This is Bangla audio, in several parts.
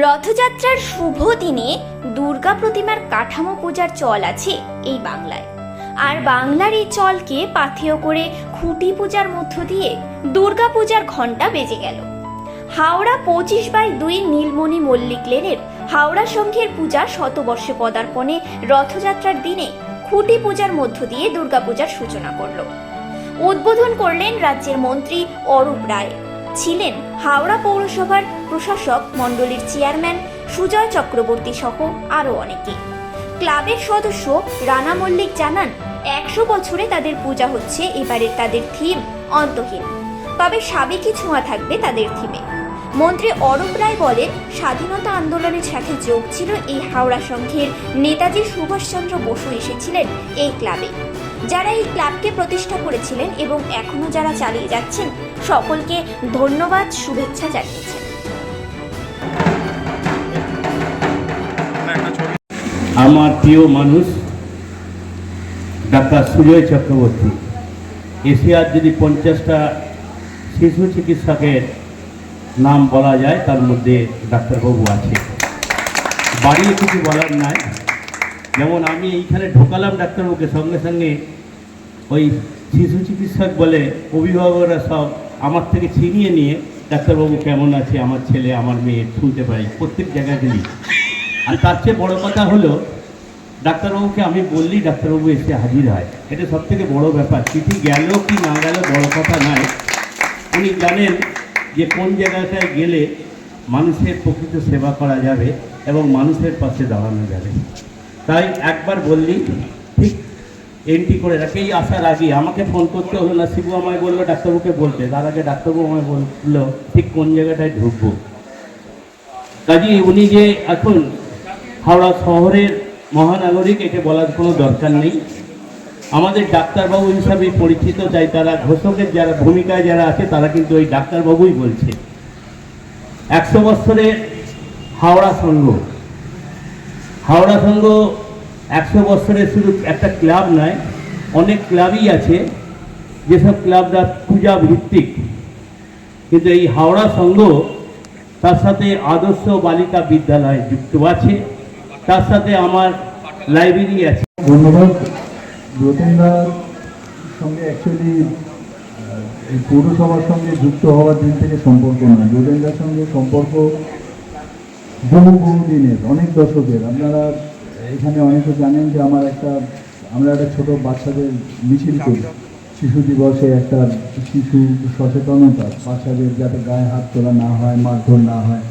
রথযাত্রার শুভ দিনে দুর্গা প্রতিমার কাঠামো পূজার চল আছে এই বাংলায়। আর বাংলার এই চলকে পাথেয় করে খুঁটি পূজার মধ্য দিয়ে দুর্গা পূজার ঘণ্টা বেজে গেল। হাওড়া পঁচিশ বাই দুই নীলমণি মল্লিক লেনের হাওড়া সংঘের পূজা শতবর্ষে পদার্পণে রথযাত্রার দিনে খুঁটি পূজার মধ্য দিয়ে দুর্গাপূজার সূচনা করল। উদ্বোধন করলেন রাজ্যের মন্ত্রী অরূপ রায়। ছিলেন হাওড়া পৌরসভার প্রশাসক মণ্ডলীর চেয়ারম্যান সুজয় চক্রবর্তী সহ আরও অনেকে। ক্লাবের সদস্য রানা মল্লিক জানান, একশো বছরে তাদের পূজা হচ্ছে, এবারের তাদের থিম অন্তহীন। তবে সাবেকি ছোঁয়া থাকবে তাদের থিমে। মন্ত্রী অরূপ রায় বলেন, স্বাধীনতা আন্দোলনের সাথে যোগ ছিল এই হাওড়া সংঘের নেতাজি সুভাষচন্দ্র বসু এসেছিলেন এই ক্লাবে। যারা এই ক্লাবকে প্রতিষ্ঠা করেছিলেন এবং এখনও যারা চালিয়ে যাচ্ছেন সকলকে ধন্যবাদ, শুভেচ্ছা জানিয়েছেন। আমার প্রিয় মানুষ, ডাক্তার সুজয় চক্রবর্তী এশিয়ার যদি পঞ্চাশটা শিশু চিকিৎসকের নাম বলা যায়, তার মধ্যে ডাক্তারবাবু আছে। বাড়িয়ে কিছু বলার নাই। যেমন আমি এইখানে ঢোকালাম ডাক্তারবাবুকে সঙ্গে সঙ্গে, ওই শিশু চিকিৎসক বলে অভিভাবকরা সব আমার থেকে ছিনিয়ে নিয়ে, ডাক্তারবাবু কেমন আছে? আমার ছেলে, আমার মেয়ে শুনতে পাই প্রত্যেক জায়গায় গেলি। আর তার চেয়ে বড়ো কথা হলো, ডাক্তারবাবুকে আমি বললি ডাক্তারবাবু এসে হাজির হয়। এটা সব থেকে বড়ো ব্যাপার। চিঠি গেল কি না গেল বড় কথা নয়। উনি জানেন যে কোন জায়গাটায় গেলে মানুষের প্রকৃত সেবা করা যাবে এবং মানুষের পাশে দাঁড়ানো যাবে। তাই একবার বললি, ঠিক এন্ট্রি করে রাখে আসার আগে আমাকে ফোন করতে হলো না, শিবু আমায় বলল, ডাক্তারবাবুকে বলতে। তার আগে ডাক্তারবাবু আমায় বলল, ঠিক কোন জায়গাটায় ঢুকবো? কাজী, উনি যে এখন হাওড়া শহরের মহানাগরিক, একে বলার কোনো দরকার নেই। আমাদের ডাক্তারবাবু হিসাবে পরিচিত, তাই তারা ঘোষকের যারা ভূমিকায় যারা আছে, তারা কিন্তু ওই ডাক্তারবাবুই বলছে। একশো বছরের হাওড়া সংঘ হাওড়া সংঘ একশো বছরের শুধু একটা ক্লাব নয়, অনেক ক্লাবই আছে, যেসব ক্লাবরা পূজা ভিত্তিক। কিন্তু এই হাওড়া সংঘ তার সাথে আদর্শ বালিকা বিদ্যালয় যুক্ত আছে, তার সাথে আমার লাইব্রেরি আছে। ধন্যবাদ। রতনদার সঙ্গে অ্যাকচুয়ালি এই পৌরসভার সঙ্গে যুক্ত হওয়ার দিন থেকে সম্পর্ক নয়। রতনদার সঙ্গে সম্পর্ক বহু বহু দিনের অনেক দশকের। আপনারা এখানে অনেকে জানেন যে আমার একটা, আমরা একটা ছোট বাচ্চাদের মিছিল করি। শিশু দিবসে একটা শিশু সচেতনতা, বাচ্চাদের যাতে গায়ে হাত তোলা না হয়, মারধর না হয়।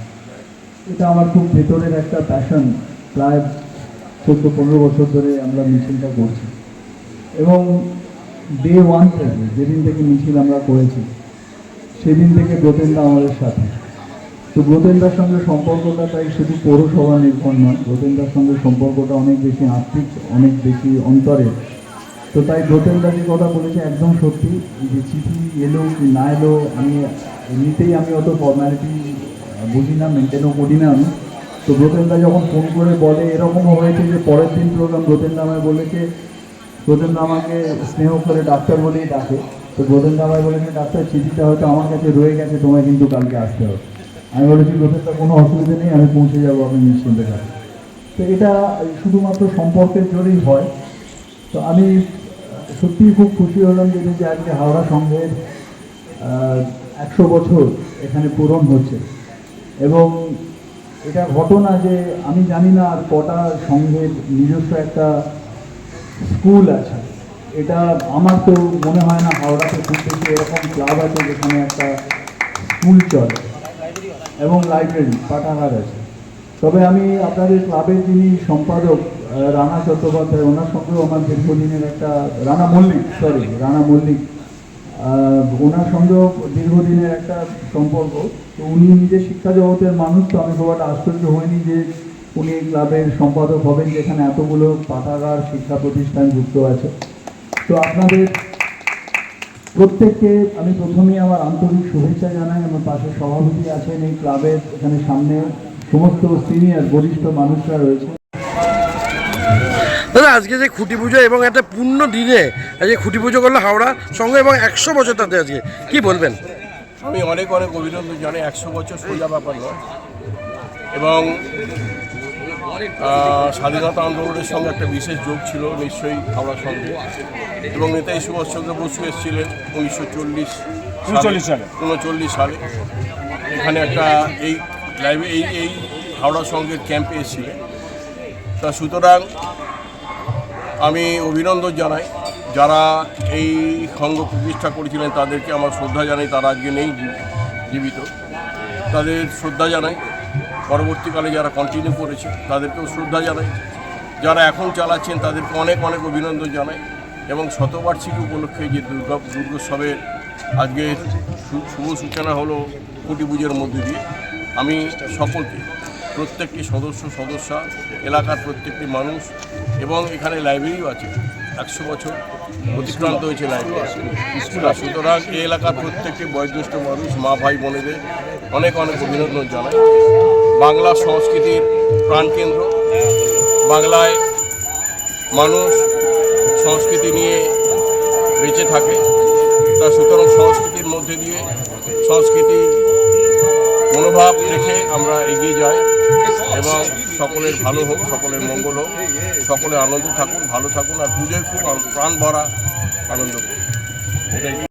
এটা আমার খুব ভেতরের একটা প্যাশন প্রায় চোদ্দ, পনেরো বছর ধরে আমরা মিছিলটা করছি। এবং ডে ওয়ান থেকে, যেদিন থেকে মিছিল আমরা করেছি, সেদিন থেকে ব্রতেন্দা আমাদের সাথে। তো ব্রতেন্দার সঙ্গে সম্পর্কটা তাই শুধু পৌরসভা নির্ভর নয় ব্রতেন্দার সঙ্গে সম্পর্কটা অনেক বেশি আর্থিক, অনেক বেশি অন্তরে। তো তাই ব্রতেন্দা যে কথা বলেছে একদম সত্যি, যে চিঠি এলো কি না এলো, আমি এমনিতেই আমি অত ফর্ম্যালিটি বুঝি না মেনটেনও করি না আমি। তো ব্রতেন্দা যখন ফোন করে বলে এরকমও হয়েছে যে পরের দিন প্রোগ্রাম ব্রতেন্দা আমায় বলেছে ব্রতেন্দা আমাকে স্নেহ করে ডাক্তার বলেই ডাকে। তো ব্রতেন্দা আমায় বলেছে, ডাক্তার, চিঠিটা হয়তো আমার কাছে রয়ে গেছে, তোমায় কিন্তু কালকে আসতে হবে। আমি বলেছি ব্রতেন্দা কোনো অসুবিধা নেই, আমি পৌঁছে যাব, আপনি নিশ্চিন্তে থাকুন। তো এটা শুধুমাত্র সম্পর্কের জোরেই হয়। তো আমি সত্যিই খুব খুশি হলাম যে যে আজকে হাওড়া সংঘের একশো বছর এখানে পূরণ হচ্ছে। এবং এটা ঘটনা যে আমি জানি না আর কটা সংঘের নিজস্ব একটা স্কুল আছে। এটা আমার তো মনে হয় না হাওড়াতে খুব বেশি এরকম ক্লাব আছে যেখানে একটা স্কুল চলে। এবং লাইব্রেরি, পাঠাগার আছে। তবে আমি আপনাদের ক্লাবের যিনি সম্পাদক রানা চট্টোপাধ্যায়, ওনার সঙ্গেও আমার দীর্ঘদিনের একটা, রানা মল্লিক সরি রানা মল্লিক ওনার সঙ্গেও দীর্ঘদিনের একটা সম্পর্ক। তো উনি নিজে শিক্ষা জগতের মানুষ, তো আমি খুব একটা আশ্চর্য হইনি যে উনি ক্লাবের সম্পাদক হবেন, যেখানে এতগুলো পাঠাগার, শিক্ষা প্রতিষ্ঠান যুক্ত আছে। তো আপনাদের প্রত্যেককে আমি প্রথমেই আমার আন্তরিক শুভেচ্ছা জানাই। আমার পাশে সভাপতি আছেন এই ক্লাবের এখানে সামনে সমস্ত সিনিয়র বরিষ্ঠ মানুষরা রয়েছে। দাদা আজকে যে খুঁটি পুজো এবং একটা পূর্ণ দিনে আজকে খুঁটি পুজো করল হাওড়া সঙ্গে এবং একশো বছর তাতে আজকে। কি বলবেন? আমি অনেক অনেক অভিনন্দন জানাই। একশো বছর সোজা ব্যাপার এবং স্বাধীনতা আন্দোলনের সঙ্গে একটা বিশেষ যোগ ছিল নিশ্চয়ই হাওড়ার সঙ্গে। এবং নেতাজি সুভাষচন্দ্র বসু এসেছিলেন উনিশশো চল্লিশ উনচল্লিশ সালে। উনচল্লিশ সালে। এখানে একটা এই লাইব্রেরি এই এই হাওড়া সঙ্গের ক্যাম্পে এসেছিলেন। তা সুতরাং আমি অভিনন্দন জানাই। যারা এই সঙ্গ প্রতিষ্ঠা করেছিলেন তাদেরকে আমার শ্রদ্ধা জানাই। তারা আজকে নেই জীবিত। তাদের শ্রদ্ধা জানাই। পরবর্তীকালে যারা কন্টিনিউ করেছে, তাদেরকেও শ্রদ্ধা জানাই। যারা এখন চালাচ্ছেন, তাদেরকে অনেক অনেক অভিনন্দন জানাই এবং শতবার্ষিকী উপলক্ষে যে দুর্গা, দুর্গোৎসবের আজকে শুভ সূচনা হলো কুটি পুজোর মধ্যে দিয়ে, আমি সকলকে, প্রত্যেকটি সদস্য, সদস্যা, এলাকার প্রত্যেকটি মানুষ এবং এখানে লাইব্রেরিও আছে, একশো বছর অতিক্রান্ত হয়েছে লাইব্রেরি সুতরাং এই এলাকার প্রত্যেকটি বয়োজ্যেষ্ঠ মানুষ, মা, ভাই, বোনেদের অনেক অনেক অভিনন্দন জানাই। বাংলা সংস্কৃতির প্রাণকেন্দ্র। বাংলায় মানুষ সংস্কৃতি নিয়ে বেঁচে থাকে। তা সুতরাং সংস্কৃতির মধ্যে দিয়ে সংস্কৃতির মনোভাব রেখে আমরা এগিয়ে যাই এবং সকলের ভালো হোক, সকলের মঙ্গল হোক, সকলে আনন্দ থাকুন, ভালো থাকুন আর পুজোয় খুব প্রাণ ভরা আনন্দ করুন। এটাই।